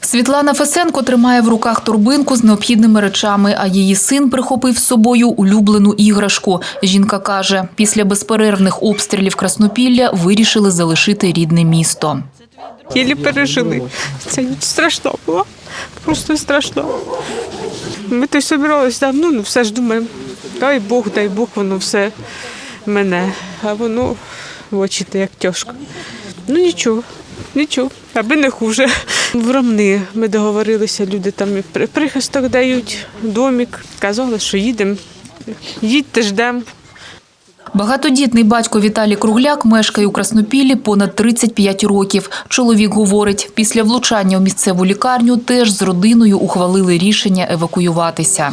Світлана Фесенко тримає в руках торбинку з необхідними речами, а її син прихопив з собою улюблену іграшку. Жінка каже, після безперервних обстрілів Краснопілля вирішили залишити рідне місто. Єлі пережили. Це страшно було. Просто страшно. Ми то й собиралися давно, ну все ж думаємо, дай Бог, дай Бог, воно все мене. А воно очі як тяжко. Ну нічого, нічого, аби не хуже. В Ромни ми договорилися, люди там і при- прихисток дають, домик. Казали, що їдемо. Їдьте, ждемо. Багатодітний батько Віталій Кругляк мешкає у Краснопіллі понад 35 років. Чоловік говорить, після влучання у місцеву лікарню теж з родиною ухвалили рішення евакуюватися.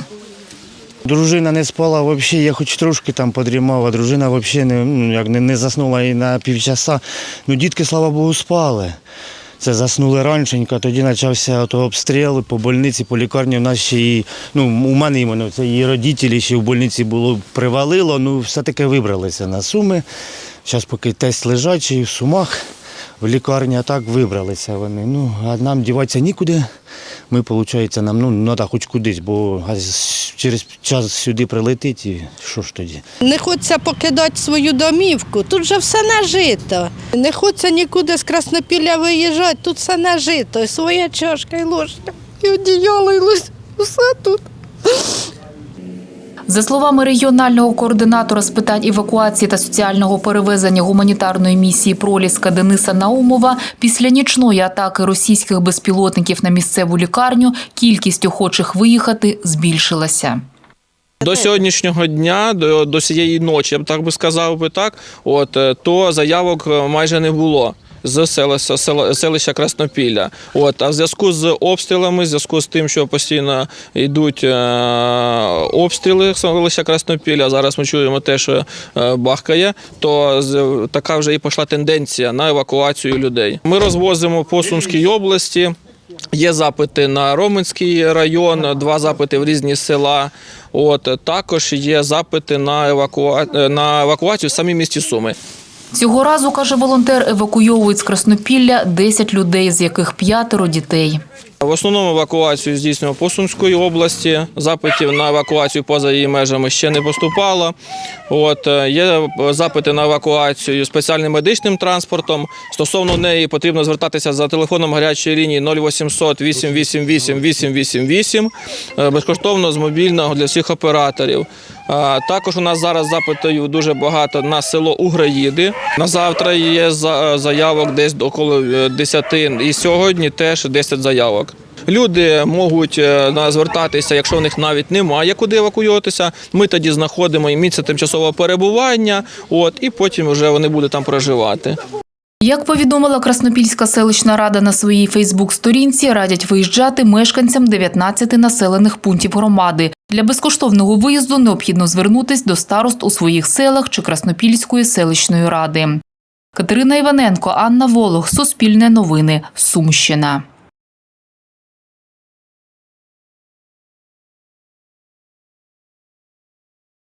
Дружина не спала взагалі, я хоч трошки там подрімав, а дружина взагалі не, ну, не, не заснула і на півчаса. Ну, дітки, слава Богу, спали. Це заснули раншенько, тоді почався ото обстріл по больниці, по лікарні. У нас ще і, ну, у мене іменно, це її родителі ще в больниці було привалило, ну все-таки вибралися на Суми. Зараз поки тест лежачий в Сумах, в лікарні, а так вибралися вони. Ну, а нам діватися нікуди. Ми, виходить, нам ну, треба хоч кудись, бо через час сюди прилетить і що ж тоді? Не хочеться покидати свою домівку. Тут же все нажито. Не хочеться нікуди з Краснопілля виїжджати. Тут все нажито. І своя чашка, і ложка, і одіяло, і лось. Усе тут. За словами регіонального координатора з питань евакуації та соціального перевезення гуманітарної місії Проліска Дениса Наумова, після нічної атаки російських безпілотників на місцеву лікарню кількість охочих виїхати збільшилася. До сьогоднішнього дня, до, до цієї ночі, я б так би сказав би так, от, е, то заявок е, майже не було. З селища, селища Краснопілля. От, а в зв'язку з обстрілами, в зв'язку з тим, що постійно йдуть е, обстріли селища Краснопілля, зараз ми чуємо те, що е, бахкає, то така вже і пішла тенденція на евакуацію людей. Ми розвозимо по Сумській області. Є запити на Роменський район, два запити в різні села. От також є запити на евакуа... на евакуацію в самі місті Суми. Цього разу, каже волонтер, евакуйовують з Краснопілля 10 людей, з яких п'ятеро дітей. В основному евакуацію здійснюємо по Сумської області. Запитів на евакуацію поза її межами ще не поступало. От е, є запити на евакуацію спеціальним медичним транспортом. Стосовно неї потрібно звертатися за телефоном гарячої лінії 0800 888 888 е, безкоштовно з мобільного для всіх операторів. Також у нас зараз запитів дуже багато на село Уграїди. На завтра є заявок десь около е, 10, і сьогодні теж 10 заявок. Люди можуть е, на- звертатися, якщо в них навіть немає куди евакуюватися. Ми тоді знаходимо їм місце тимчасового перебування, от і потім вже вони будуть там проживати. Як повідомила Краснопільська селищна рада на своїй Фейсбук-сторінці, радять виїжджати мешканцям 19 населених пунктів громади. Для безкоштовного виїзду необхідно звернутись до старост у своїх селах чи Краснопільської селищної ради. Катерина Іваненко, Анна Волох, Суспільне новини, Сумщина.